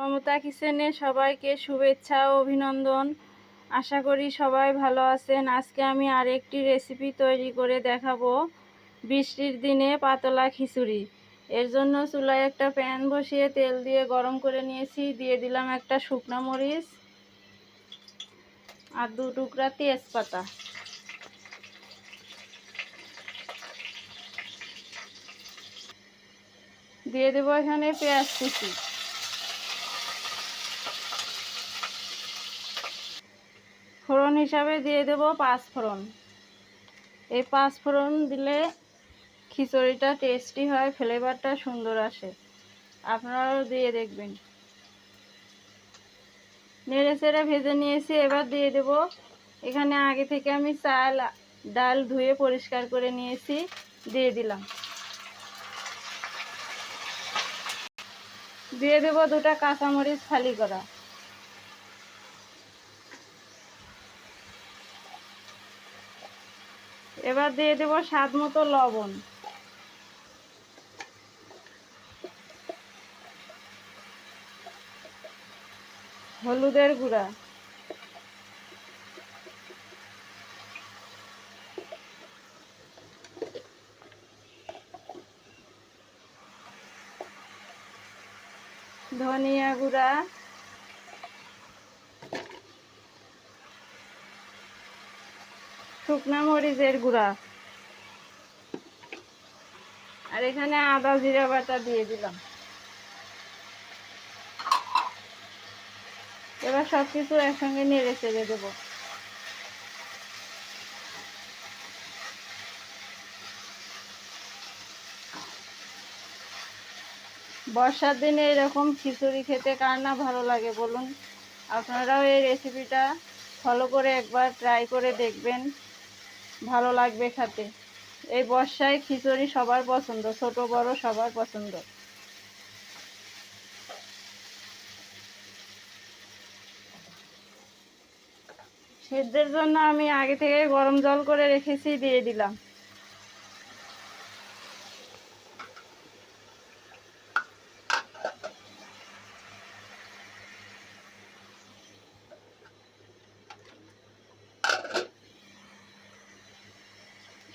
মমতা কিচেনে সবাইকে শুভেচ্ছা ও অভিনন্দন। আশা করি সবাই ভালো আছেন। আজকে আমি আরেকটি রেসিপি তৈরি করে দেখাবো। বৃষ্টির দিনে পাতলা খিচুড়ি। এর জন্য চুলায় একটা প্যান বসিয়ে তেল দিয়ে গরম করে নিয়েছি। দিয়ে দিলাম একটা শুকনো মরিচ আর দু টুকরা তেজপাতা। দিয়ে দেবো এখানে পেঁয়াজ কুচি। ফোড়ন হিসাবে দিয়ে দেবো পাঁচ ফোড়ন। এই পাঁচ ফোড়ন দিলে খিচুড়িটা টেস্টি হয় ফ্লেভারটা সুন্দর আসে। আপনারাও দিয়ে দেখবেন। নেড়ে চেড়ে ভেজে নিয়েছি, এবার দিয়ে দেব। এখানে আগে থেকে আমি চাল, ডাল ধুয়ে পরিষ্কার করে নিয়েছি, দিয়ে দিলাম। দিয়ে দেব দুটা কাঁচামরিচ ফালি করা। এবার দিয়ে দেব স্বাদ মতো লবণ। হলুদের গুঁড়া। ধনিয়া গুঁড়া। শুকনা মরিচের গুঁড়া। আর এখানে আদা জিরা বাটা দিয়ে দিলাম। এবার সব কিছু একসঙ্গে নেড়ে চেড়ে দেবো। বর্ষার দিনে এরকম খিচুড়ি খেতে কার না ভালো লাগে বলুন? আপনারাও এই রেসিপিটা ফলো করে একবার ট্রাই করে দেখবেন। ভালো লাগবে খেতে। এই বর্ষায় খিচুড়ি সবার পছন্দ, ছোট, বড় সবার পছন্দ। সেদ্ধের জন্য আমি আগে থেকে গরম জল করে রেখেছি, দিয়ে দিলাম।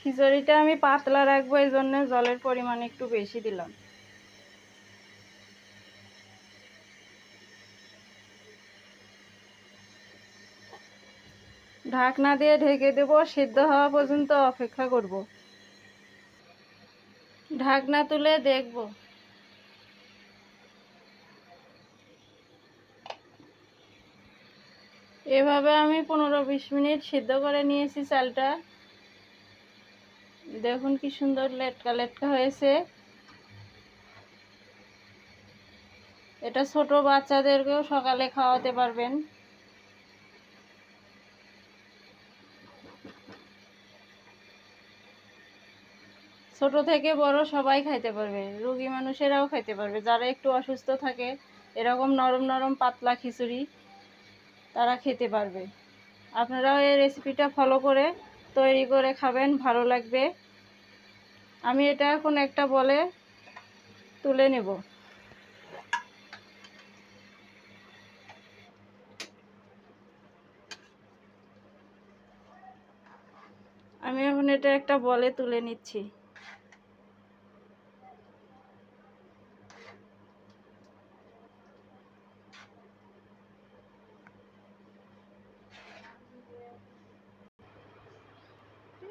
খিচুড়িটা আমি পাতলা রাখব, এই জন্য জলের পরিমাণ একটু বেশি দিলাম। ঢাকনা দিয়ে ঢেকে দেব, সিদ্ধ হওয়া পর্যন্ত অপেক্ষা করব। ঢাকনা তুলে দেখব। এভাবে আমি পনেরো বিশ মিনিট সিদ্ধ করে নিয়েছি চালটা। দেখুন কি সুন্দর লেটকা লেটকা হয়েছে। এটা ছোট বাচ্চাদেরকেও সকালে খাওয়াতে পারবেন। ছোট থেকে বড় সবাই খাইতে পারবে, রুগী মানুষেরাও খাইতে পারবে। যারা একটু অসুস্থ থাকে, এরকম নরম নরম পাতলা খিচুড়ি তারা খেতে পারবে। আপনারাও এই রেসিপিটা ফলো করে তৈরি করে খাবেন, ভালো লাগবে। আমি এটা এখন একটা বলে তুলে নেব। আমি এখন এটা একটা বলে তুলে নিচ্ছি।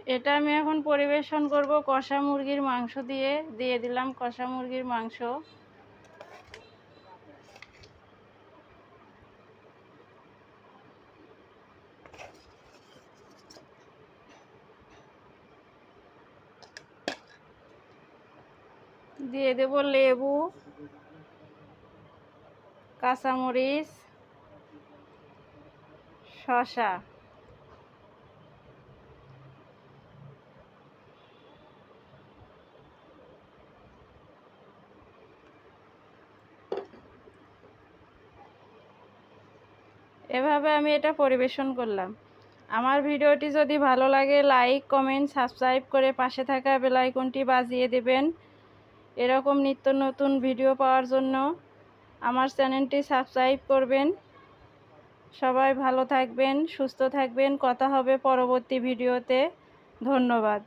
এটা আমি এখন পরিবেশন করব কষা মুরগির মাংস দিয়ে। দিয়ে দিলাম কষা মুরগির মাংস। দিয়ে দেব লেবু, কাঁচামরিচ শশা এভাবে আমি এটা পরিবেশন করলাম। আমার ভিডিওটি যদি ভালো লাগে, লাইক, কমেন্ট, সাবস্ক্রাইব করে পাশে থাকা বেলাইকনটি বাজিয়ে দেবেন। এরকম নিত্য নতুন ভিডিও পাওয়ার জন্য আমার চ্যানেলটি সাবস্ক্রাইব করবেন। সবাই ভালো থাকবেন, সুস্থ থাকবেন। কথা হবে পরবর্তী ভিডিওতে। ধন্যবাদ।